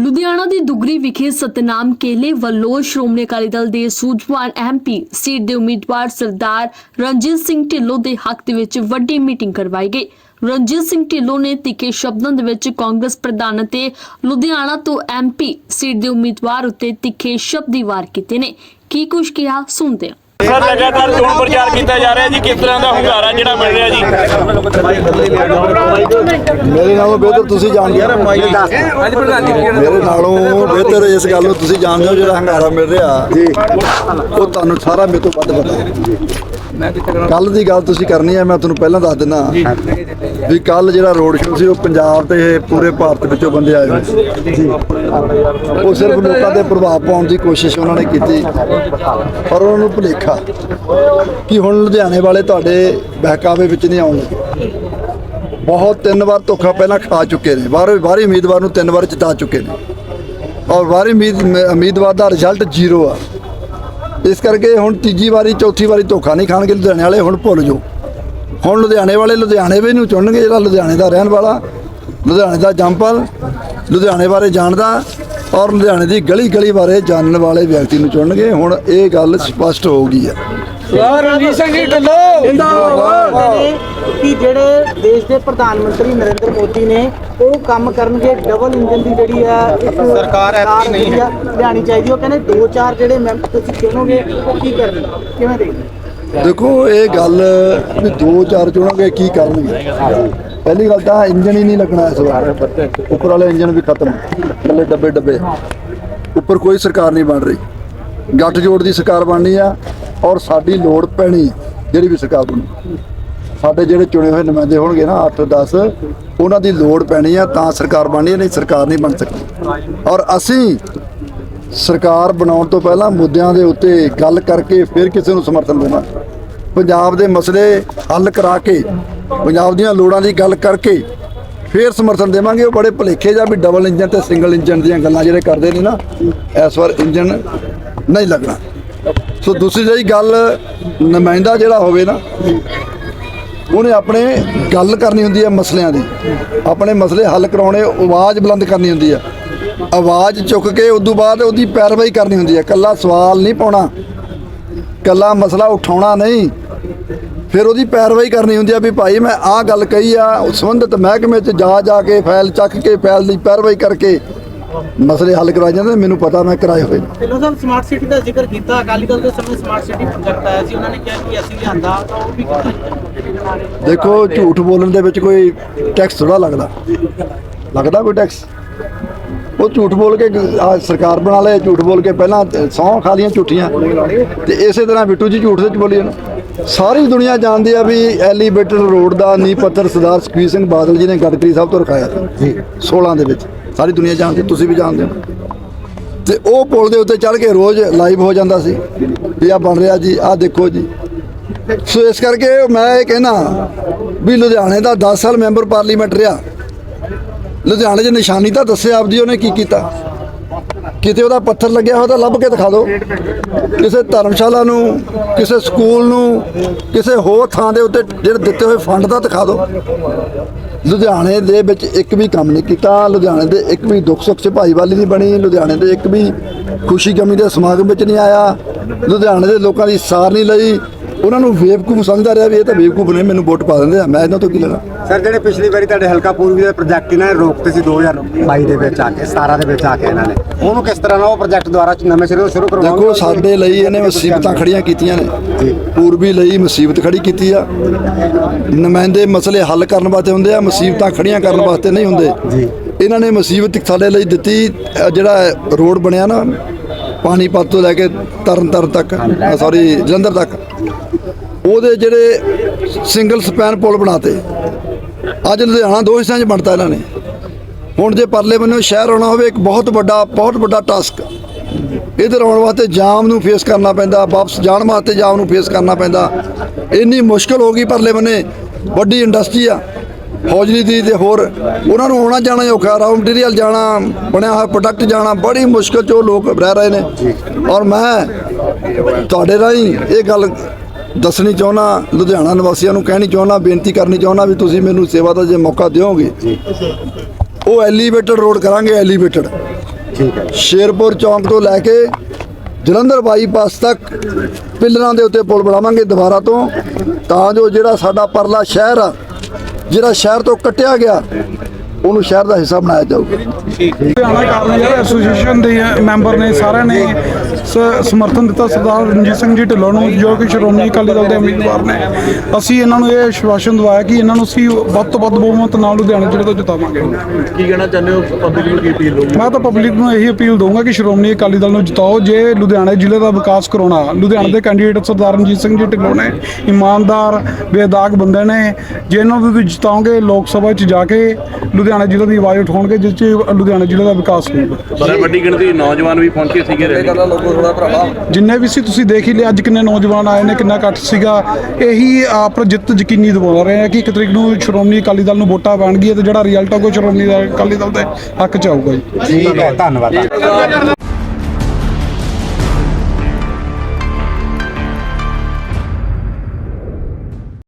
ਲੁਧਿਆਣਾ ਦੀ ਦੁਗਰੀ ਵਿਖੇ ਸਤਨਾਮ ਕੇਲੇ ਵੱਲੋਂ ਸ਼੍ਰੋਮਣੀ ਅਕਾਲੀ ਦਲ ਦੇ ਸੂਝਵਾਨ ਐਮਪੀ ਸੀਟ ਦੇ ਉਮੀਦਵਾਰ ਸਰਦਾਰ ਰਣਜੀਤ ਸਿੰਘ ਢਿੱਲੋਂ ਦੇ ਹੱਕ ਦੇ ਵਿੱਚ ਵੱਡੀ ਮੀਟਿੰਗ ਕਰਵਾਈ ਗਈ। ਰਣਜੀਤ ਸਿੰਘ ਢਿੱਲੋਂ ਨੇ ਤਿੱਖੇ ਸ਼ਬਦਾਂ ਦੇ ਵਿੱਚ ਕਾਂਗਰਸ ਪ੍ਰਧਾਨ ਅਤੇ ਲੁਧਿਆਣਾ ਤੋਂ ਐਮਪੀ ਸੀਟ ਦੇ ਉਮੀਦਵਾਰ ਉੱਤੇ ਤਿੱਖੇ ਸ਼ਬਦੀ ਵਾਰ ਕੀਤੇ ਨੇ। ਕੀ ਕੁਝ ਕਿਹਾ, ਸੁਣਦੇ ਹਾਂ। ਸਰ ਲਗਾਤਾਰ ਚੋਣ ਪ੍ਰਚਾਰ ਕੀਤਾ ਜਾ ਰਿਹਾ ਜੀ ਕਿਸ ਤਰ੍ਹਾਂ ਦਾ ਹੁੰਗਾਰਾ ਜਿਹੜਾ ਮਿਲ ਰਿਹਾ ਜੀ? ਮੇਰੇ ਨਾਲੋਂ ਬਿਹਤਰ ਤੁਸੀਂ ਜਾਣਦੇ ਹੋ। ਮੇਰੇ ਨਾਲੋਂ ਬਿਹਤਰ ਇਸ ਗੱਲ ਨੂੰ ਤੁਸੀਂ ਜਾਣਦੇ ਹੋ ਜਿਹੜਾ ਹੰਗਾਰਾ ਮਿਲ ਰਿਹਾ ਜੀ। ਉਹ ਤੁਹਾਨੂੰ ਸਾਰਾ ਮੇਰੇ ਤੋਂ ਵੱਧ ਪਤਾ ਹੈ। ਕੱਲ ਦੀ ਗੱਲ ਤੁਸੀਂ ਕਰਨੀ ਹੈ ਮੈਂ ਤੁਹਾਨੂੰ ਪਹਿਲਾਂ ਦੱਸ ਦਿੰਦਾ। ਵੀ ਕੱਲ ਜਿਹੜਾ ਰੋਡ ਸ਼ੋਅ ਸੀ, ਉਹ ਪੰਜਾਬ ਤੇ ਪੂਰੇ ਭਾਰਤ ਵਿੱਚੋਂ ਬੰਦੇ ਆਏ ਹੋਏ ਜੀ। ਉਹ ਸਿਰਫ ਲੋਕਾਂ ਤੇ ਪ੍ਰਭਾਵ ਪਾਉਣ ਦੀ ਕੋਸ਼ਿਸ਼ ਉਹਨਾਂ ਨੇ ਕੀਤੀ, ਪਰ ਉਹਨਾਂ ਨੂੰ ਭੁਲੇਖਾ ਕਿ ਹੁਣ ਲੁਧਿਆਣੇ ਵਾਲੇ ਤੁਹਾਡੇ ਬਹਿਕਾਵੇ ਵਿੱਚ ਨਹੀਂ ਆਉਣਗੇ। ਬਹੁਤ ਤਿੰਨ ਵਾਰ ਧੋਖਾ ਪਹਿਲਾਂ ਖਾ ਚੁੱਕੇ ਨੇ ਬਾਹਰ ਬਾਹਰੀ ਉਮੀਦਵਾਰ ਨੂੰ ਤਿੰਨ ਵਾਰ ਜਿਤਾ ਚੁੱਕੇ ਨੇ। ਔਰ ਬਾਹਰੀ ਉਮੀਦ ਉਮੀਦਵਾਰ ਦਾ ਰਿਜ਼ਲਟ ਜ਼ੀਰੋ ਆ। ਇਸ ਕਰਕੇ ਹੁਣ ਤੀਜੀ ਵਾਰੀ, ਚੌਥੀ ਵਾਰੀ ਧੋਖਾ ਨਹੀਂ ਖਾਣਗੇ ਲੁਧਿਆਣੇ ਵਾਲੇ, ਹੁਣ ਭੁੱਲ ਜਾਓ। ਹੁਣ ਲੁਧਿਆਣੇ ਵਾਲੇ ਲੁਧਿਆਣੇ ਵੀ ਨੂੰ ਚੁਣਨਗੇ ਜਿਹੜਾ ਲੁਧਿਆਣੇ ਦਾ ਰਹਿਣ ਵਾਲਾ ਲੁਧਿਆਣੇ ਦਾ ਜੰਪਲ ਲੁਧਿਆਣੇ ਬਾਰੇ ਜਾਣਦਾ ਔਰ ਲੁਧਿਆਣੇ ਦੀ ਗਲੀ ਗਲੀ ਬਾਰੇ ਜਾਣਨ ਵਾਲੇ ਵਿਅਕਤੀ ਨੂੰ ਚੁਣਨਗੇ। ਹੁਣ ਇਹ ਗੱਲ ਸਪਸ਼ਟ ਹੋ ਗਈ ਹੈ ਨੇ ਕਿ ਜਿਹੜੇ ਦੇਸ਼ ਦੇ ਪ੍ਰਧਾਨ ਮੰਤਰੀ ਨਰਿੰਦਰ ਮੋਦੀ ਨੇ ਉਹ ਕੰਮ ਕਰਨਗੇ ਡਬਲ ਇੰਜਨ ਦੀ ਜਿਹੜੀ ਆ ਸਰਕਾਰ ਐਤਕੀ ਨਹੀਂ ਹੈ। ਲਿਆਣੀ ਚਾਹੀਦੀ ਉਹ ਕਹਿੰਦੇ ਦੋ ਚਾਰ ਜਿਹੜੇ ਮੈਂਬਰ ਤੁਸੀਂ ਚੁਣੋਗੇ ਉਹ ਕੀ ਕਰਨਗੇ? ਕਿਵੇਂ ਦੇਖਦੇ? ਦੇਖੋ, ਇਹ ਗੱਲ ਵੀ ਦੋ ਚਾਰ ਚੁਣੋਗੇ, ਕੀ ਕਰਨਗੇ। ਪਹਿਲੀ ਗੱਲ ਤਾਂ ਇੰਜਨ ਹੀ ਨਹੀਂ ਲੱਗਣਾ ਇਸ ਵਾਰ। ਉੱਪਰ ਵਾਲੇ ਇੰਜਨ ਵੀ ਖਤਮ, ਥੱਲੇ ਡੱਬੇ ਡੱਬੇ। ਉੱਪਰ ਕੋਈ ਸਰਕਾਰ ਨਹੀਂ ਬਣ ਰਹੀ। ਗੱਠ ਜੋੜ ਦੀ ਸਰਕਾਰ ਬਣਨੀ ਆ, ਔਰ ਸਾਡੀ ਲੋੜ ਪੈਣੀ ਜਿਹੜੀ ਵੀ ਸਰਕਾਰ ਬਣੀ। ਸਾਡੇ ਜਿਹੜੇ ਚੁਣੇ ਹੋਏ ਨੁਮਾਇੰਦੇ ਹੋਣਗੇ ਨਾ 8 10 ਉਹਨਾਂ ਦੀ ਲੋੜ ਪੈਣੀ ਆ, ਤਾਂ ਸਰਕਾਰ ਬਣਨੀ ਨਹੀਂ ਸਰਕਾਰ ਨਹੀਂ ਬਣ ਸਕਦੀ। ਔਰ ਅਸੀਂ ਸਰਕਾਰ ਬਣਾਉਣ ਤੋਂ ਪਹਿਲਾਂ ਮੁੱਦਿਆਂ ਦੇ ਉੱਤੇ ਗੱਲ ਕਰਕੇ ਫਿਰ ਕਿਸੇ ਨੂੰ ਸਮਰਥਨ ਦੇਣਾ। ਪੰਜਾਬ ਦੇ ਮਸਲੇ ਹੱਲ ਕਰਾ ਕੇ, ਪੰਜਾਬ ਦੀਆਂ ਲੋੜਾਂ ਦੀ ਗੱਲ ਕਰਕੇ ਫਿਰ ਸਮਰਥਨ ਦੇਵਾਂਗੇ। ਉਹ ਬੜੇ ਭੁਲੇਖੇ ਜਾਂ ਵੀ ਡਬਲ ਇੰਜਨ ਤੇ ਸਿੰਗਲ ਇੰਜਨ ਦੀਆਂ ਗੱਲਾਂ ਜਿਹੜੇ ਕਰਦੇ ਨੇ ਨਾ, ਇਸ ਵਾਰ ਇੰਜਨ ਨਹੀਂ ਲੱਗਣਾ। ਸੋ ਦੂਸਰੀ ਜਿਹੜੀ ਗੱਲ ਨੁਮਾਇੰਦਾ ਜਿਹੜਾ ਹੋਵੇ ਨਾ, ਉਹਨੇ ਆਪਣੇ ਗੱਲ ਕਰਨੀ ਹੁੰਦੀ ਹੈ ਮਸਲਿਆਂ ਦੀ। ਆਪਣੇ ਮਸਲੇ ਹੱਲ ਕਰਾਉਣੇ, ਆਵਾਜ਼ ਬੁਲੰਦ ਕਰਨੀ ਹੁੰਦੀ ਹੈ। ਆਵਾਜ਼ ਚੁੱਕ ਕੇ ਉਦੋਂ ਬਾਅਦ ਉਹਦੀ ਪੈਰਵਾਈ ਕਰਨੀ ਹੁੰਦੀ ਹੈ। ਕੱਲਾ ਸਵਾਲ ਨਹੀਂ ਪਾਉਣਾ ਕੱਲਾ ਮਸਲਾ ਉਠਾਉਣਾ ਨਹੀਂ। ਫਿਰ ਉਹਦੀ ਪੈਰਵਾਈ ਕਰਨੀ ਹੁੰਦੀ ਆ ਵੀ ਭਾਈ ਮੈਂ ਆਹ ਗੱਲ ਕਹੀ ਆ ਸੰਬੰਧਿਤ ਮਹਿਕਮੇ 'ਚ ਜਾ ਜਾ ਕੇ ਫਾਈਲ ਚੱਕ ਕੇ ਫਾਈਲ ਦੀ ਪੈਰਵਾਈ ਕਰਕੇ ਮਸਲੇ ਹੱਲ ਕਰਾਏ ਜਾਂਦੇ ਮੈਨੂੰ ਪਤਾ ਮੈਂ ਕਰਾਏ ਹੋਏ ਨੇ। ਢਿੱਲੋਂ ਸਾਹਿਬ ਸਮਾਰਟ ਸਿਟੀ ਦਾ ਜ਼ਿਕਰ ਕੀਤਾ। ਅਕਾਲੀ ਦਲ ਦੇ ਸਮੇਂ ਸਮਾਰਟ ਸਿਟੀ ਪ੍ਰੋਜੈਕਟ ਆਇਆ ਸੀ। ਉਹਨਾਂ ਨੇ ਕਿਹਾ ਕਿ ਅਸੀਂ ਲਿਆਂਦਾ ਤਾਂ ਉਹ ਵੀ ਕੀਤਾ ਦੇਖੋ ਝੂਠ ਬੋਲਣ ਦੇ ਵਿੱਚ ਕੋਈ ਟੈਕਸ ਥੋੜਾ ਲੱਗਦਾ। ਲੱਗਦਾ ਕੋਈ ਟੈਕਸ ਉਹ ਝੂਠ ਬੋਲ ਕੇ ਆਹ ਸਰਕਾਰ ਬਣਾ ਲਏ ਝੂਠ ਬੋਲ ਕੇ ਪਹਿਲਾਂ ਸੌਂ ਖਾ ਲੀਆਂ ਝੂਠੀਆਂ। ਤੇ ਇਸੇ ਤਰ੍ਹਾਂ ਬਿੱਟੂ ਜੀ ਝੂਠ ਵਿੱਚ ਬੋਲੀ ਨਾ ਸਾਰੀ ਦੁਨੀਆ ਜਾਣਦੀ ਆ ਵੀ ਐਲੀਵੇਟਰ ਰੋਡ ਦਾ ਨੀ ਪੱਥਰ ਸਰਦਾਰ ਸੁਖਬੀਰ ਸਿੰਘ ਬਾਦਲ ਜੀ ਨੇ ਗਡਕਰੀ ਸਾਹਿਬ ਤੋਂ ਰਖਾਇਆ ਸੀ। 16 ਦੇ ਵਿੱਚ। ਸਾਰੀ ਦੁਨੀਆ ਜਾਣਦੀ ਤੁਸੀਂ ਵੀ ਜਾਣਦੇ ਹੋ। ਤੇ ਉਹ ਪੁਲ ਦੇ ਉੱਤੇ ਚੜ੍ਹ ਕੇ ਰੋਜ਼ ਲਾਈਵ ਹੋ ਜਾਂਦਾ ਸੀ। ਵੀ ਆ ਬਣ ਰਿਹਾ ਜੀ ਆਹ ਦੇਖੋ ਜੀ। ਸੋ ਇਸ ਕਰਕੇ ਮੈਂ ਇਹ ਕਹਿਣਾ ਵੀ ਲੁਧਿਆਣੇ ਦਾ 10 ਸਾਲ ਮੈਂਬਰ ਪਾਰਲੀਮੈਂਟ ਰਿਹਾ। ਲੁਧਿਆਣੇ 'ਚ ਨਿਸ਼ਾਨੀ ਤਾਂ ਦੱਸਿਆ ਆਪਦੀ ਉਹਨੇ ਕੀ ਕੀਤਾ? ਕਿਤੇ ਉਹਦਾ ਪੱਥਰ ਲੱਗਿਆ ਹੋਇਆ ਤਾਂ ਲੱਭ ਕੇ ਦਿਖਾ ਦਿਓ। ਕਿਸੇ ਧਰਮਸ਼ਾਲਾ ਨੂੰ, ਕਿਸੇ ਸਕੂਲ ਨੂੰ, ਕਿਸੇ ਹੋਰ ਥਾਂ ਦੇ ਉੱਤੇ ਜਿਹੜੇ ਦਿੱਤੇ ਹੋਏ ਫੰਡ ਦਾ ਦਿਖਾ ਦਿਓ। ਲੁਧਿਆਣੇ ਦੇ ਵਿੱਚ ਇੱਕ ਵੀ ਕੰਮ ਨਹੀਂ ਕੀਤਾ, ਲੁਧਿਆਣੇ ਦੇ ਇੱਕ ਵੀ ਦੁੱਖ ਸੁੱਖ 'ਚ ਭਾਈਵਾਲੀ ਨਹੀਂ ਬਣੀ, ਲੁਧਿਆਣੇ ਦੇ ਇੱਕ ਵੀ ਖੁਸ਼ੀ ਗਮੀ ਦੇ ਸਮਾਗਮ ਵਿੱਚ ਨਹੀਂ ਆਇਆ, ਲੁਧਿਆਣੇ ਦੇ ਲੋਕਾਂ ਦੀ ਸਾਰ ਨਹੀਂ ਲਈ। ਉਹਨਾਂ ਨੂੰ ਬੇਵਕੂਫ ਸਮਝਦਾ ਰਿਹਾ ਵੀ ਇਹ ਤਾਂ ਬੇਵਕੂਫ ਨੇ, ਮੈਨੂੰ ਵੋਟ ਪਾ ਦਿੰਦੇ ਆ, ਮੈਂ ਇਹਨਾਂ ਤੋਂ ਕੀ ਲੈਣਾ? ਸਰ ਜਿਹੜੇ ਪਿਛਲੀ ਵਾਰੀ ਤੁਹਾਡੇ ਹਲਕਾ ਪੂਰਬੀ ਦੇ ਪ੍ਰੋਜੈਕਟ ਇਹਨਾਂ ਨੇ ਰੋਕਤੇ ਸੀ 2022 ਦੇ ਵਿੱਚ ਆ ਕੇ 17 ਦੇ ਵਿੱਚ ਆ ਕੇ ਇਹਨਾਂ ਨੇ। ਉਹਨੂੰ ਕਿਸ ਤਰ੍ਹਾਂ ਨਾਲ ਉਹ ਪ੍ਰੋਜੈਕਟ ਦੁਆਰਾ ਨਵੇਂ ਸਿਰੇ ਤੋਂ ਸ਼ੁਰੂ ਕਰਵਾਉਣਗੇ? ਦੇਖੋ ਸਾਡੇ ਲਈ ਇਹਨੇ ਮੁਸੀਬਤਾਂ ਖੜੀਆਂ ਕੀਤੀਆਂ ਨੇ। ਪੂਰਬੀ ਲਈ ਮੁਸੀਬਤ ਖੜੀ ਕੀਤੀ ਆ। ਨੁਮਾਇੰਦੇ ਮਸਲੇ ਹੱਲ ਕਰਨ ਵਾਸਤੇ ਹੁੰਦੇ ਆ ਮੁਸੀਬਤਾਂ ਖੜੀਆਂ ਕਰਨ ਵਾਸਤੇ ਨਹੀਂ ਹੁੰਦੇ। ਇਹਨਾਂ ਨੇ ਮੁਸੀਬਤ ਸਾਡੇ ਲਈ ਦਿੱਤੀ ਜਿਹੜਾ ਰੋਡ ਬਣਿਆ ਨਾ ਪਾਣੀਪਤ ਤੋਂ ਲੈ ਕੇ ਤਰਨਤਾਰਨ ਤੱਕ ਸੌਰੀ ਜਲੰਧਰ ਤੱਕ। ਉਹਦੇ ਜਿਹੜੇ ਸਿੰਗਲ ਸਪੈਨ ਪੁਲ ਬਣਾਤੇ ਅੱਜ ਲੁਧਿਆਣਾ ਦੋ ਹਿੱਸਿਆਂ 'ਚ ਬਣਤਾ ਇਹਨਾਂ ਨੇ। ਹੁਣ ਜੇ ਪਰਲੇ ਬੰਨੋਂ ਸ਼ਹਿਰ ਆਉਣਾ ਹੋਵੇ, ਇੱਕ ਬਹੁਤ ਵੱਡਾ ਬਹੁਤ ਵੱਡਾ ਟਾਸਕ ਇਧਰ ਆਉਣ ਵਾਸਤੇ ਜਾਮ ਨੂੰ ਫੇਸ ਕਰਨਾ ਪੈਂਦਾ, ਵਾਪਸ ਜਾਣ ਵਾਸਤੇ ਜਾਮ ਨੂੰ ਫੇਸ ਕਰਨਾ ਪੈਂਦਾ। ਇੰਨੀ ਮੁਸ਼ਕਲ ਹੋ ਗਈ ਪਰਲੇ ਬੰਨੇ। ਵੱਡੀ ਇੰਡਸਟਰੀ ਆ ਹੌਜਰੀ ਦੀ ਤੇ ਹੋਰ। ਉਹਨਾਂ ਨੂੰ ਆਉਣਾ ਜਾਣਾ ਔਖਾ ਰਾਉ ਮਟੀਰੀਅਲ ਜਾਣਾ, ਬਣਿਆ ਹੋਇਆ ਪ੍ਰੋਡਕਟ ਜਾਣਾ, ਬੜੀ ਮੁਸ਼ਕਲ 'ਚ ਉਹ ਲੋਕ ਰਹਿ ਰਹੇ ਨੇ। ਔਰ ਮੈਂ ਤੁਹਾਡੇ ਰਾਹੀਂ ਇਹ ਗੱਲ ਦੱਸਣੀ ਚਾਹੁੰਦਾ ਲੁਧਿਆਣਾ ਨਿਵਾਸੀਆਂ ਨੂੰ ਕਹਿਣੀ ਚਾਹੁੰਦਾ ਬੇਨਤੀ ਕਰਨੀ ਚਾਹੁੰਦਾ ਵੀ ਤੁਸੀਂ ਮੈਨੂੰ ਸੇਵਾ ਦਾ ਜੇ ਮੌਕਾ ਦਿਓਗੇ। ਉਹ ਐਲੀਵੇਟਡ ਰੋਡ ਕਰਾਂਗੇ ਐਲੀਵੇਟਡ ਠੀਕ ਹੈ। ਸ਼ੇਰਪੁਰ ਚੌਂਕ ਤੋਂ ਲੈ ਕੇ ਜਲੰਧਰ ਬਾਈਪਾਸ ਤੱਕ ਪਿੱਲਰਾਂ ਦੇ ਉੱਤੇ ਪੁਲ ਬਣਾਵਾਂਗੇ ਦੁਬਾਰਾ ਤੋਂ। ਤਾਂ ਜੋ ਜਿਹੜਾ ਸਾਡਾ ਪਰਲਾ ਸ਼ਹਿਰ ਆ ਜਿਹੜਾ ਸ਼ਹਿਰ ਤੋਂ ਕੱਟਿਆ ਗਿਆ ਉਹਨੂੰ ਸ਼ਹਿਰ ਦਾ ਹਿੱਸਾ ਬਣਾਇਆ ਜਾਊਗਾ। ਲੁਧਿਆਣਾ ਕਾਰਨਰ ਐਸੋਸੀਏਸ਼ਨ ਦੇ ਮੈਂਬਰ ਨੇ ਸਾਰਿਆਂ ਨੇ ਸ- ਸਮਰਥਨ ਦਿੱਤਾ ਸਰਦਾਰ ਰਣਜੀਤ ਸਿੰਘ ਜੀ ਢਿੱਲੋਂ ਨੂੰ ਜੋ ਕਿ ਸ਼੍ਰੋਮਣੀ ਅਕਾਲੀ ਦਲ ਦੇ ਉਮੀਦਵਾਰ ਨੇ। ਅਸੀਂ ਇਹਨਾਂ ਨੂੰ ਇਹ ਆਸ਼ਵਾਸਨ ਦਵਾਇਆ ਕਿ ਇਹਨਾਂ ਨੂੰ ਅਸੀਂ ਵੱਧ ਤੋਂ ਵੱਧ ਬਹੁਮਤ ਨਾਲ ਲੁਧਿਆਣਾ ਜ਼ਿਲ੍ਹੇ ਤੋਂ ਜਿਤਾਵਾਂਗੇ। ਕੀ ਕਹਿਣਾ ਚਾਹੁੰਦੇ ਹੋ? ਪਬਲਿਕ ਨੂੰ ਕੀ ਅਪੀਲ ਹੋਊਗੀ ਮੈਂ ਤਾਂ ਪਬਲਿਕ ਨੂੰ ਇਹੀ ਅਪੀਲ ਦਊਂਗਾ ਕਿ ਸ਼੍ਰੋਮਣੀ ਅਕਾਲੀ ਦਲ ਨੂੰ ਜਿਤਾਓ। ਜੇ ਲੁਧਿਆਣਾ ਜ਼ਿਲ੍ਹੇ ਦਾ ਵਿਕਾਸ ਕਰਾਉਣਾ ਲੁਧਿਆਣਾ ਦੇ ਕੈਂਡੀਡੇਟ ਸਰਦਾਰ ਰਣਜੀਤ ਸਿੰਘ ਜੀ ਢਿੱਲੋਂ ਨੇ ਇਮਾਨਦਾਰ ਬੇਦਾਗ ਬੰਦੇ ਨੇ ਜੇ ਇਹਨਾਂ ਨੂੰ ਤੁਸੀਂ ਜਿਤਾਓਗੇ ਲੋਕ ਸਭਾ 'ਚ ਜਾ ਕੇ ਲੁਧਿਆਣਾ ਜ਼ਿਲ੍ਹੇ ਦੀ ਆਵਾਜ਼ ਉਠਾਉਣਗੇ ਜਿਸ 'ਚ ਲੁਧਿਆਣਾ ਜ਼ਿਲ੍ਹੇ ਦਾ ਵਿਕਾਸ ਹੋਊਗਾ। ਬੜਾ ਵੱਡੀ ਗਿਣਤੀ ਨੌਜਵਾਨ ਵੀ ਪਹੁੰਚੇ ਸੀਗੇ ਰੈਲੀ ਜਿੰਨੇ ਵੀ ਸੀ ਤੁਸੀਂ ਦੇਖ ਹੀ ਲਿਆ ਅੱਜ ਕਿੰਨੇ ਨੌਜਵਾਨ ਆਏ ਨੇ ਕਿੰਨਾ ਇਕੱਠ ਸੀਗਾ। ਇਹੀ ਆਪ ਜਿੱਤ ਯਕੀਨੀ ਦਿਵਾ ਰਹੇ ਆ ਕਿ ਇੱਕ ਤਰੀਕ ਨੂੰ ਸ਼੍ਰੋਮਣੀ ਅਕਾਲੀ ਦਲ ਨੂੰ ਵੋਟਾਂ ਪੈਣਗੀਆਂ ਤੇ ਜਿਹੜਾ ਰਿਜ਼ਲਟ ਆਊਗਾ ਸ਼੍ਰੋਮਣੀ ਅਕਾਲੀ ਦਲ ਦੇ ਹੱਕ ਚ ਆਊਗਾ ਜੀ। ਠੀਕ ਹੈ ਧੰਨਵਾਦ।